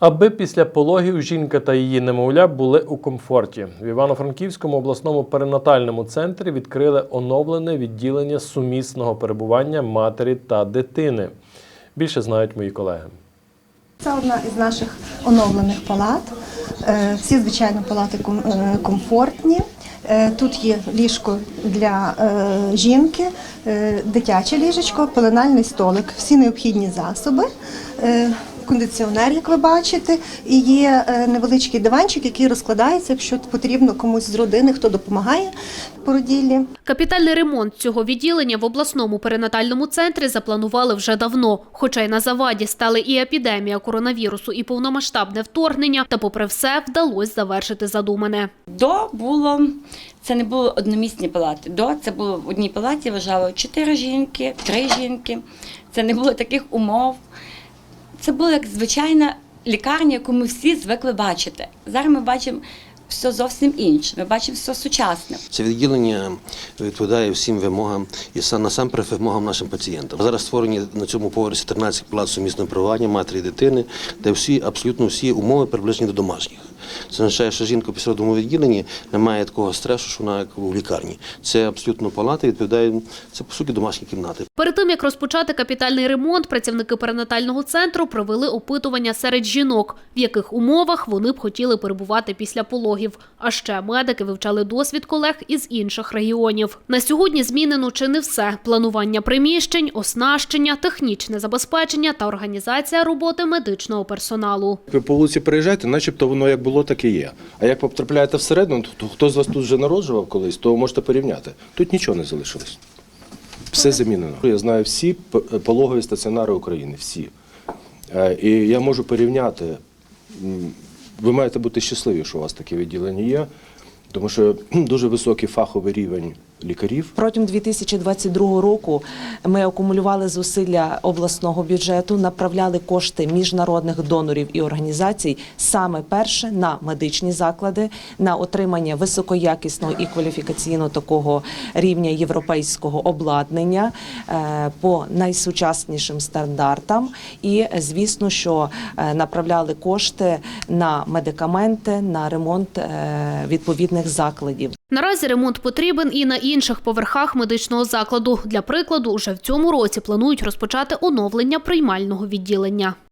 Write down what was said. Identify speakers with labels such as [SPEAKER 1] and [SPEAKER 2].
[SPEAKER 1] Аби після пологів жінка та її немовля були у комфорті. В Івано-Франківському обласному перинатальному центрі відкрили оновлене відділення сумісного перебування матері та дитини. Більше знають мої колеги.
[SPEAKER 2] Це одна із наших оновлених палат. Е, Всі, звичайно, палати е, комфортні. Е, Тут є ліжко для жінки, дитяче ліжечко, пеленальний столик, всі необхідні засоби, кондиціонер, як ви бачите, і є е, невеличкий диванчик, який розкладається, якщо потрібно комусь з родини, хто допомагає породіллі.
[SPEAKER 3] Капітальний ремонт цього відділення в обласному перинатальному центрі запланували вже давно. Хоча й на заваді стали і епідемія коронавірусу, і повномасштабне вторгнення, та попри все вдалося завершити задумане.
[SPEAKER 4] До було це не було одномісні палати. До це було в одній палаті лежало чотири жінки, три жінки. Це не було таких умов. Це була як звичайна лікарня, яку ми всі звикли бачити. Зараз ми бачимо все зовсім інше. Ми бачимо все сучасне.
[SPEAKER 5] Це відділення відповідає всім вимогам і сам насамперед вимогам нашим пацієнтам. Зараз створені на цьому поверсі 13 палат сумісного перебування матері і дитини, де всі абсолютно всі умови приближені до домашніх. Це означає, що жінка після родовому відділенні не має такого стресу, що вона як у лікарні. Це абсолютно палати, відповідає це по суті домашні кімнати.
[SPEAKER 3] Перед тим як розпочати капітальний ремонт, працівники перинатального центру провели опитування серед жінок, в яких умовах вони б хотіли перебувати після пологів. А ще медики вивчали досвід колег із інших регіонів. На сьогодні змінено чи не все: планування приміщень, оснащення, технічне забезпечення та організація роботи медичного персоналу.
[SPEAKER 6] Ви по вулиці переїжджаєте, начебто воно як було, так і є. А як потрапляєте всередину, то хто з вас тут вже народжував колись, то можете порівняти. Тут нічого не залишилось. Все замінено. Я знаю всі пологові стаціонари України, всі. Е, І я можу порівняти. Ви маєте бути щасливі, що у вас таке відділення є, тому що дуже високий фаховий рівень лікарів.
[SPEAKER 7] Протягом 2022 року ми акумулювали зусилля обласного бюджету, направляли кошти міжнародних донорів і організацій саме перше на медичні заклади, на отримання високоякісного і кваліфікаційного такого рівня європейського обладнання е, по найсучаснішим стандартам. І звісно, що е, направляли кошти на медикаменти, на ремонт е, відповідних закладів.
[SPEAKER 3] Наразі ремонт потрібен і на інших поверхах медичного закладу. Для прикладу, уже в цьому році планують розпочати оновлення приймального відділення.